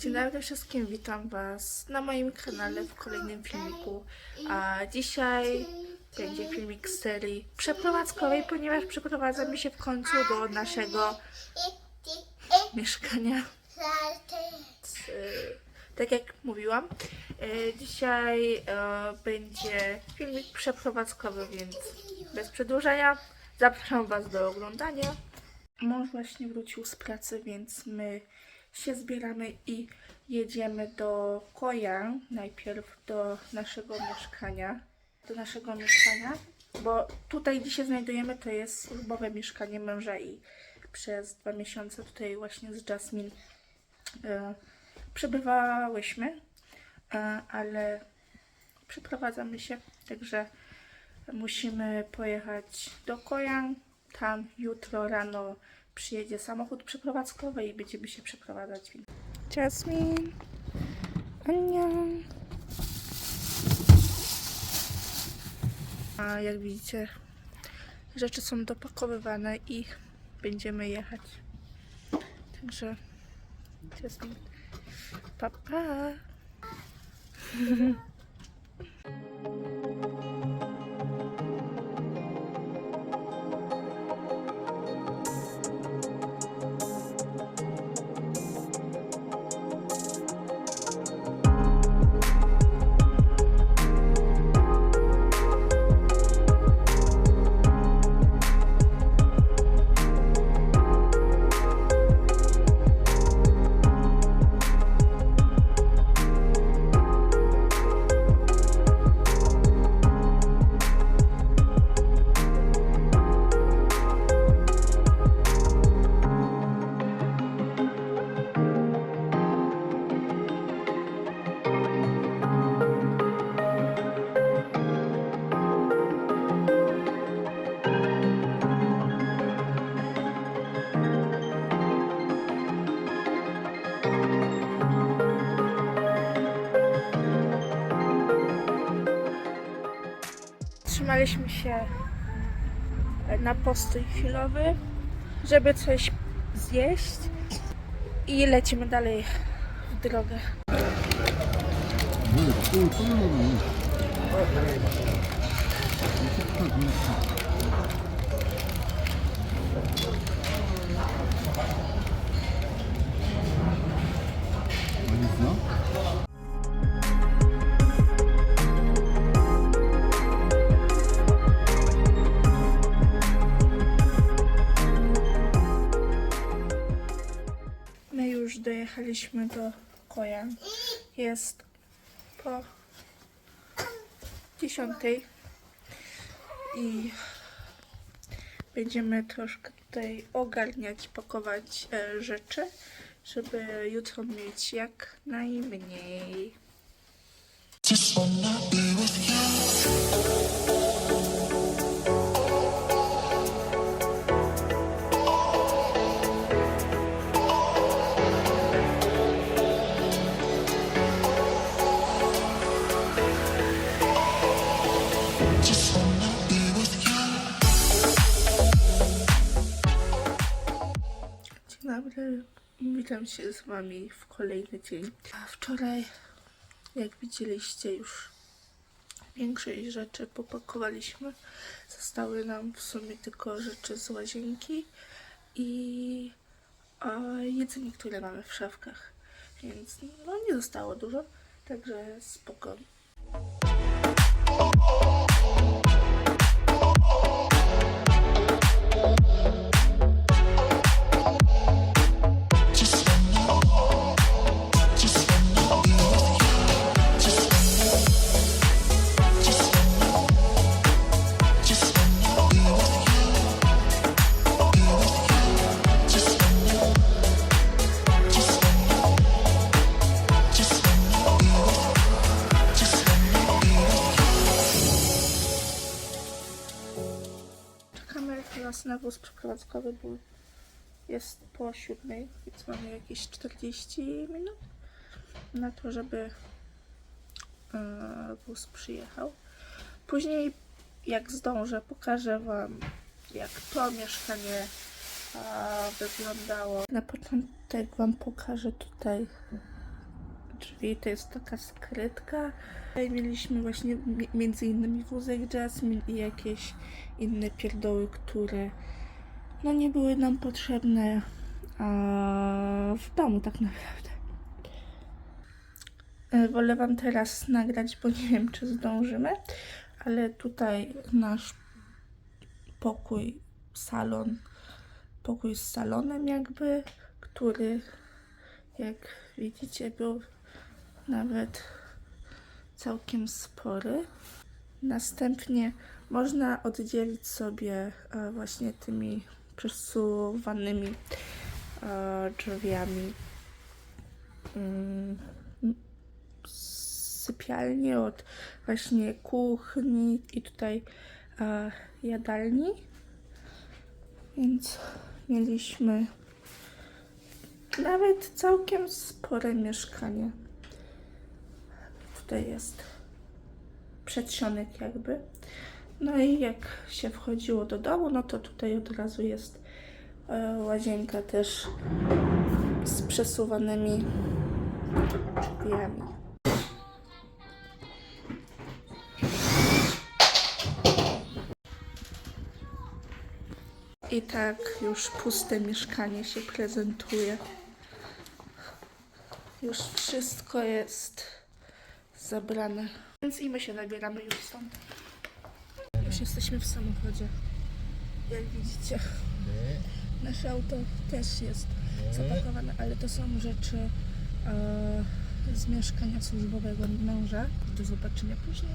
Dzień dobry wszystkim, witam Was na moim kanale w kolejnym filmiku. A dzisiaj będzie filmik z serii przeprowadzkowej, ponieważ przeprowadzamy się w końcu do naszego mieszkania. Y, Tak jak mówiłam, y, dzisiaj y, będzie filmik przeprowadzkowy, więc bez przedłużenia zapraszam Was do oglądania. Mąż właśnie wrócił z pracy, więc my się zbieramy i jedziemy do Koja, najpierw do naszego mieszkania. Do naszego mieszkania, bo tutaj, gdzie się znajdujemy, to jest służbowe mieszkanie męża i przez dwa miesiące tutaj właśnie z Jasmine e, przebywałyśmy, e, ale przeprowadzamy się, także musimy pojechać do Kojan. Tam jutro rano przyjedzie samochód przeprowadzkowy i będziemy się przeprowadzać. Jasmine, Ania. A jak widzicie, rzeczy są dopakowywane i będziemy jechać. Także Jasmine, pa pa. udaliśmy się na postój chwilowy, żeby coś zjeść i lecimy dalej w drogę. Mm, mm, mm. Już dojechaliśmy do Kojan. Jest po dziesiątej i będziemy troszkę tutaj ogarniać, pakować e, rzeczy, żeby jutro mieć jak najmniej. Just wanna be with you. Dobry, witam się z Wami w kolejny dzień. A Wczoraj, jak widzieliście, już większość rzeczy popakowaliśmy. Zostały nam w sumie tylko rzeczy z łazienki i jedzenie, które mamy w szafkach. Więc no, nie zostało dużo, także spoko. Teraz na wóz przeprowadzkowy, jest po siódmej, więc mamy jakieś 40 minut na to, żeby e, wóz przyjechał. Później, jak zdążę, pokażę Wam, jak to mieszkanie e, wyglądało. Na początek Wam pokażę tutaj drzwi, to jest taka skrytka. Tutaj mieliśmy właśnie mi- między innymi wózek Jasmine i jakieś inne pierdoły, które no nie były nam potrzebne w domu tak naprawdę. E, Wolę Wam teraz nagrać, bo nie wiem, czy zdążymy, ale tutaj nasz pokój, salon, pokój z salonem jakby, który jak widzicie był nawet całkiem spory. Następnie można oddzielić sobie e, właśnie tymi przesuwanymi e, drzwiami mm, sypialnię od właśnie kuchni i tutaj e, jadalni. Więc mieliśmy nawet całkiem spore mieszkanie. Tutaj jest przedsionek jakby. No i jak się wchodziło do domu, no to tutaj od razu jest e, łazienka też z przesuwanymi drzwiami. I tak już puste mieszkanie się prezentuje. Już wszystko jest zabrane. Więc i my się nabieramy już stąd. Już jesteśmy w samochodzie. Jak widzicie. Nasze auto też jest zapakowane, ale to są rzeczy e, z mieszkania służbowego męża. Do zobaczenia później.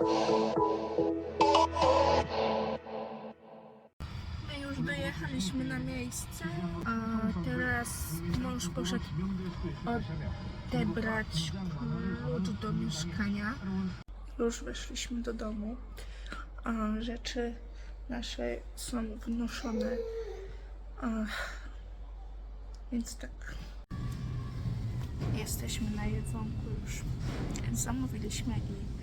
My już dojechaliśmy na miejsce, a teraz mąż poszedł odebrać klucz do mieszkania. Już weszliśmy do domu. A rzeczy nasze są wnoszone. Więc tak. Jesteśmy na jedzonku już. Zamówiliśmy i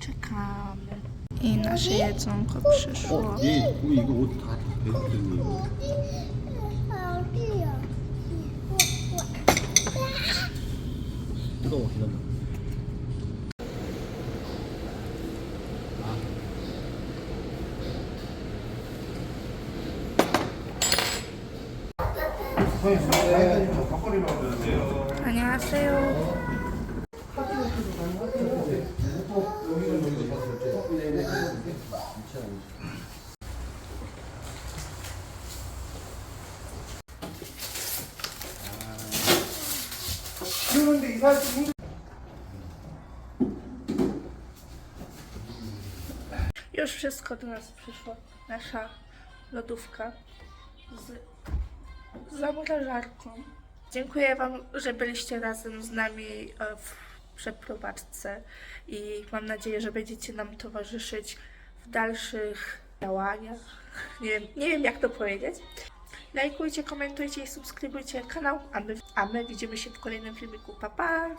czekamy. I nasze jedzonko przyszło. 얘뭐 이거 옷다 베이스니 뜨거워 기다려 안녕하세요. Już wszystko do nas przyszło. Nasza lodówka z zamrażarką. Dziękuję Wam, że byliście razem z nami e, w przeprowadzce i mam nadzieję, że będziecie nam towarzyszyć w dalszych działaniach. Nie wiem, nie wiem jak to powiedzieć. Lajkujcie, komentujcie i subskrybujcie kanał, a my, a my widzimy się w kolejnym filmiku. Pa, pa!